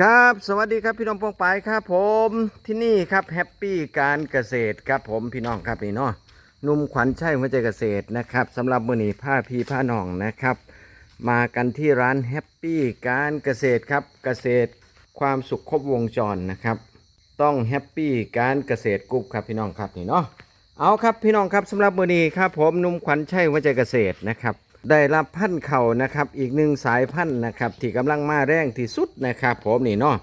ครับสวัสดีครับพี่น้องปองปายครับผมที่นี่ครับแฮปปี้การเกษตรครับผมพี่น้องครับนี่เนาะนุ่มขวัญชัยหัวใจเกษตรนะครับสำหรับมือนี้ผ้าพีผ้าหนองนะครับ มากันที่ร้านแฮปปี้การเกษตรครับเกษตรความสุขครบวงจรนะครับ ต้องแฮปปี้การเกษตรกรุ๊ปครับพี่น้องครับนี่เนาะเอาครับพี่น้องครับสำหรับมือนี้ครับผมนุ่มขวัญชัยหัวใจเกษตรนะครับ ได้รับพันธุ์เข่านะครับ อีกหนึ่งสายพันธุ์นะครับ ที่กำลังมาแรงที่สุดนะครับ ผมนี่เนาะ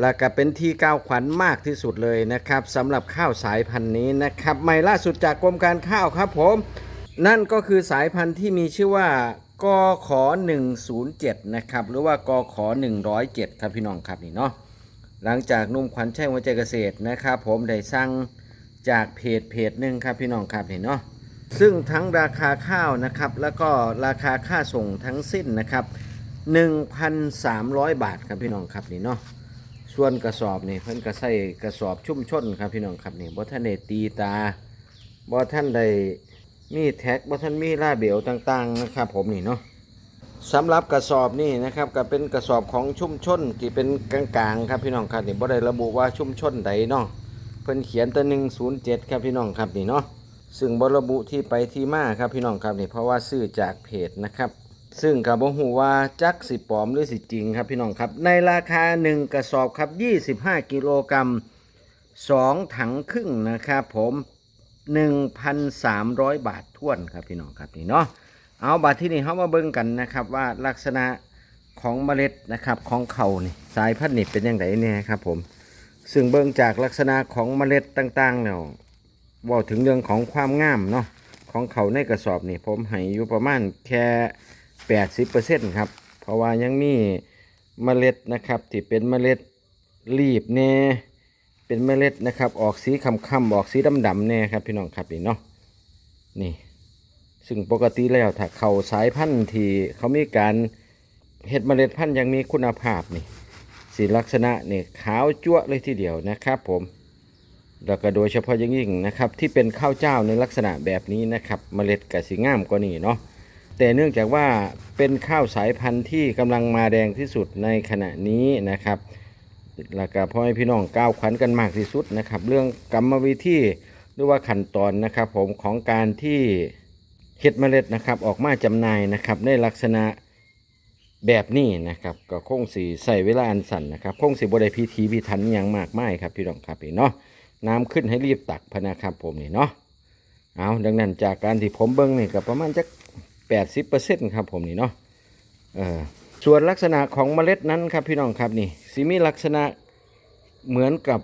แล้วก็เป็นที่ก้าวขวัญมากที่สุดเลยนะครับสำหรับข้าวสายพันธุ์นี้นะครับใหม่ล่าสุดจากกรมการข้าวครับผม นั่นก็คือสายพันธุ์ที่มีชื่อว่ากข107นะครับหรือว่ากขอ107ครับพี่น้องครับนี่เนาะหลังจากนุ่มขวัญชัยหัวใจเกษตรนะครับ ผมได้สั่งจากเพจเพจหนึ่งครับพี่น้องครับนี่เนาะ ซึ่งทั้งราคาข้าวนะครับ แล้วก็ราคาค่าส่งทั้งสิ้นนะครับ 1,300 บาทครับพี่น้องครับนี่เนาะส่วนกระสอบนี่เพิ่นก็ใส่กระสอบชุ่มชนครับพี่น้องครับนี่บ่ท่านได้ตีตาบ่ท่านได้มีแท็กบ่ท่านมีล่าเบลต่างๆนะครับผมนี่เนาะสำหรับกระสอบนี่นะครับก็เป็นกระสอบของชุ่มชนที่เป็นกลางๆครับพี่น้องครับนี่บ่ได้ระบุว่าชุ่มชนใดเนาะเพิ่นเขียนแต่107 ครับพี่น้องครับนี่เนาะ ซึ่งบระบุที่ไปที่มาครับพี่น้องครับนี่เพราะว่าซื้อจากเพจนะครับ ซึ่งกับบ่ฮู้ว่าจักสิปลอมหรือสิจริงครับพี่น้องครับ ในราคา 1 กระสอบครับ 25 กิโลกรัม2ถังครึ่งนะครับผม 1,300 บาทท้วนครับพี่น้องครับนี่เนาะเอาบาทที่นี่เขามาเบิ่งกันนะครับว่าลักษณะของเมล็ดนะครับของเขานี่สายพันธุ์นี่เป็นยังไงเนี่ยครับผม ซึ่งเบิ่งจากลักษณะของเมล็ดต่างๆแล้วเว่าถึงเรื่องของความงามเนาะของเขาในกระสอบนี่ผมให้อยู่ประมาณแค่80%ครับ เพราะว่ายังมีเมล็ดนะครับที่เป็นเมล็ดรีบแน่เป็นเมล็ดนะครับ ออกสีคำๆออกสีดำๆแน่ครับพี่น้องครับนี่เนาะนี่ ซึ่งปกติแล้วถ้าเขาสายพันธุ์ที่เขามีการเห็ดเมล็ดพันธุ์ยังมีคุณภาพนี่สีลักษณะนี่ขาวจั่วเลยทีเดียวนะครับผม แล้วก็โดยเฉพาะอย่างยิ่งนะครับที่เป็นข้าวเจ้าในลักษณะแบบนี้นะครับเมล็ดกะสีงามกว่านี้เนาะแต่เนื่องจากว่าเป็นข้าวสายพันธุ์ที่กำลังมาแรงที่สุดในขณะนี้นะครับแล้วก็พ่อให้พี่น้องก้าวขวัญกันมากที่สุดนะครับ เรื่องกรรมวิธีหรือว่าขั้นตอนนะครับผมของการที่เฮ็ดเมล็ดนะครับออกมาจำหน่ายนะครับในลักษณะแบบนี้นะครับก็คงสีใส่เวลาอันสั้นนะครับคงสีบริพิธีพิธันอย่างมากมายครับพี่น้องครับพี่เนาะ น้ำขึ้นให้รีบตักพะนะครับผมนี่เนาะเอาดังนั้นจากการที่ผมเบิ้งนี่ก็ประมาณจักแปดสิบเปอร์เซ็นต์ครับผมนี่เนาะเออส่วนลักษณะของเมล็ดนั้นครับพี่น้องครับนี่สิมีลักษณะเหมือนกับ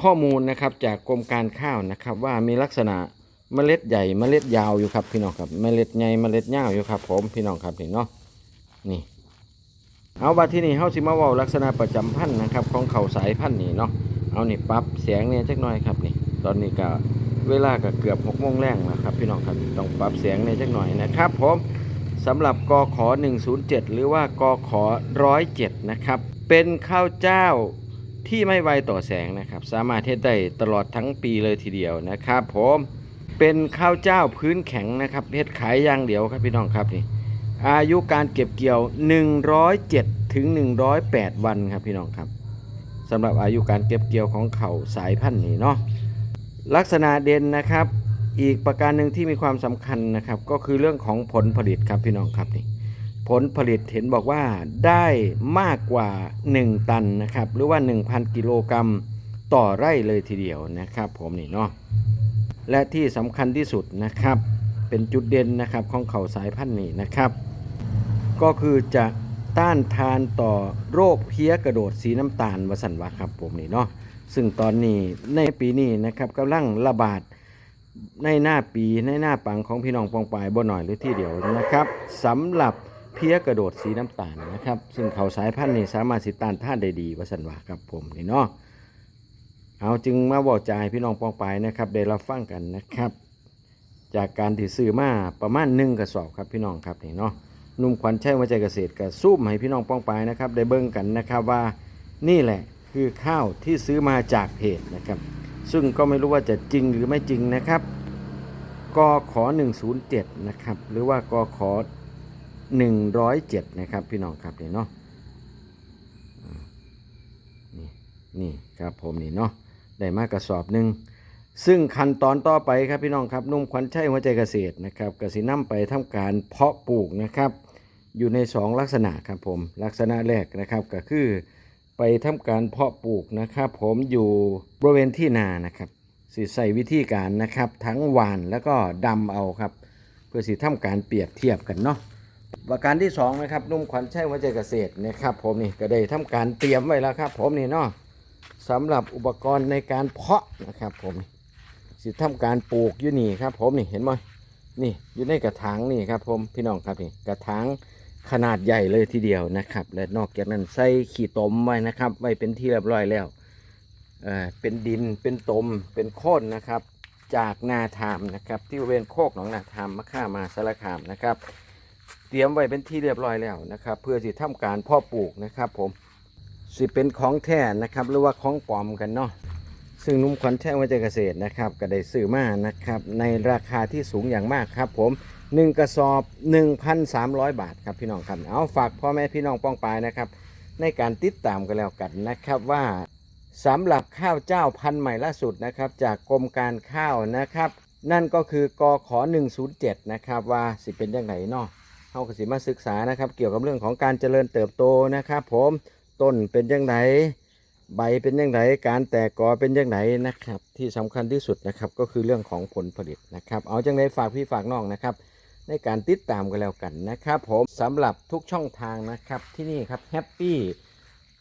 ข้อมูลนะครับจากกรมการข้าวนะครับ ว่ามีลักษณะเมล็ดใหญ่เมล็ดยาวอยู่ครับพี่น้องครับเมล็ดใหญ่เมล็ดยาวอยู่ครับ ผมพี่น้องครับนี่เนาะนี่เอาบัดที่นี่เฮาสิมาวาลักษณะประจำพันธุ์นะครับ ของเขาสายพันธุ์นี่เนาะ เอานี่ปรับเสียงเนี่ยจักหน่อยครับนี่ ตอนนี้ก็เวลาก็เกือบหกโมงแรงแล้วครับพี่น้องครับต้องปรับเสียงเนี่ยจักหน่อยนะครับผมสำหรับกอขอ107 หรือว่ากอขอ107 นะครับ เป็นข้าวเจ้าที่ไม่ไวต่อแสงนะครับ สามารถเทศได้ตลอดทั้งปีเลยทีเดียวนะครับผมเป็นข้าวเจ้าพื้นแข็งนะครับเฮ็ดขายอย่างเดียวครับพี่น้องครับนี่อายุการเก็บเกี่ยว 107 ถึง 108 วันครับพี่น้องครับ สำหรับอายุการเก็บเกี่ยวของเขาสายพันธุ์นี้เนาะลักษณะเด่นนะครับ อีกประการหนึ่งที่มีความสำคัญนะครับ ก็คือเรื่องของผลผลิตครับพี่น้องครับนี่ผลผลิตเห็นบอกว่าได้มากกว่า 1 ตันนะครับ หรือว่า 1,000 กิโลกรัมต่อไร่เลยทีเดียวนะครับ ผมนี่เนาะและที่สำคัญที่สุดนะครับ เป็นจุดเด่นนะครับของเขาสายพันธุ์นี้นะครับ ก็คือจะ ต้านทานต่อโรคเพี้ยกระโดดสีน้ำตาลวสันวะครับผมนี่เนาะซึ่งตอนนี้ในปีนี้นะครับกำลังระบาดในหน้าปีในหน้าปังของพี่น้องปองปายบ่หน่อยหรือที่เดียวนะครับสำหรับเพี้ยกระโดดสีน้ำตาลนะครับ ซึ่งเขาสายพันธุ์นี้สามารถสิต้านทานได้ดีวสันวะครับผมนี่เนาะเอาจึงมาบอกใจายพี่น้องปองปายนะครับได้รับฟังกันนะครับ จากการที่ซื้อมาประมาณหนึ่งกระสอบครับพี่น้องครับนี่เนาะ นุ่มขวัญชัวัจเกษตรกับซูมให้พี่น้องป้องปายนะครับ ได้เบิ่งกันนะครับว่านี่แหละคือข้าวที่ซื้อมาจากเพจนะครับ ซึ่งก็ไม่รู้ว่าจะจริงหรือไม่จริงนะครับกขอ107 นะครับ หรือว่ากขอ107 นะครับ พี่น้องครับนี่เนาะนี่ครับผมนี่เนาะได้มากระสอบหนึ่งซึ่งขั้นตอนต่อไปครับพี่น้องครับนุ่มขวัญชัยหัวใจเกษตรนะครับกสินำไปทำการเพาะปลูกนะครับ อยู่ใน 2 ลักษณะครับผม ลักษณะแรกนะครับก็คือไปทำการเพาะปลูกนะครับผมอยู่บริเวณที่นานะครับสิใส่วิธีการนะครับทั้งหวานแล้วก็ดำเอาครับ เพื่อสิทำการเปรียบเทียบกันเนาะประการที่สองนะครับนุ่มขวัญชัยหัวใจเกษตรนะครับผมนี่ก็ได้ทำการเตรียมไว้แล้วครับ ผมนี่เนาะสำหรับอุปกรณ์ในการเพาะนะครับผมสิทำการปลูกอยู่นี่ครับ ผมนี่เห็นไหมนี่อยู่ในกระถางนี่ครับผมพี่น้องครับนี่กระถาง ขนาดใหญ่เลยทีเดียวนะครับ และนอกจากนั้นใส่ขี้ตมไว้นะครับ ไว้เป็นที่เรียบร้อยแล้วเออเป็นดินเป็นตมเป็นโค่นนะครับ จากนาทามนะครับ ที่บริเวณโคกหนองนาทามมะข่ามาสารคามนะครับ เตรียมไว้เป็นที่เรียบร้อยแล้วนะครับ เพื่อที่ทำการพาะปลูกนะครับผมสิเป็นของแท้นะครับ หรือว่าของปลอมกันเนาะซึ่งนุ่มขวัญแท้วิจัยเกษตรนะครับ ก็ได้ซื้อมานะครับ ในราคาที่สูงอย่างมากครับผม หนึ่งกระสอบ 1,300 บาทครับพี่น้องครับเอาฝากพ่อแม่พี่น้องป้องปายนะครับ ในการติดตามกันแล้วกันนะครับว่าสำหรับข้าวเจ้าพันธุ์ใหม่ล่าสุดนะครับ จากกรมการข้าวนะครับ นั่นก็คือกอขอ107 นะครับว่าสิเป็นยังไงเนาะเฮาก็สิมาศึกษานะครับ เกี่ยวกับเรื่องของการเจริญเติบโตนะครับ ผมต้นเป็นยังไงใบเป็นยังไงการแตกกอเป็นยังไงนะครับ ที่สำคัญที่สุดนะครับก็คือเรื่องของผลผลิตนะครับ เอาจังไดฝากพี่ฝากน้องนะครับ ในการติดตามกันแล้วกันนะครับผมสำหรับทุกช่องทางนะครับที่นี่ครับแฮปปี้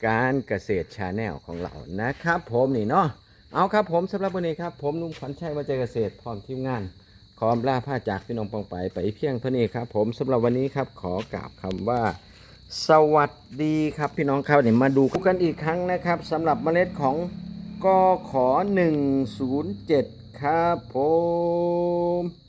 การเกษตรชาแนลของเรานะครับผมนี่เนาะเอาครับผมสำหรับวันนี้ครับผมนุ่มขวัญชัยมาเจอเกษตรพร้อมทีมงานขออำลาผ้าจากพี่น้องปองไปไปเพียงเท่านี้ครับ ผมสำหรับวันนี้ครับขอกล่าวคำว่า สวัสดีครับพี่น้องครับเดี๋ยวมาดูกันอีกครั้งนะครับสำหรับเมล็ดของกขอ107 ครับผม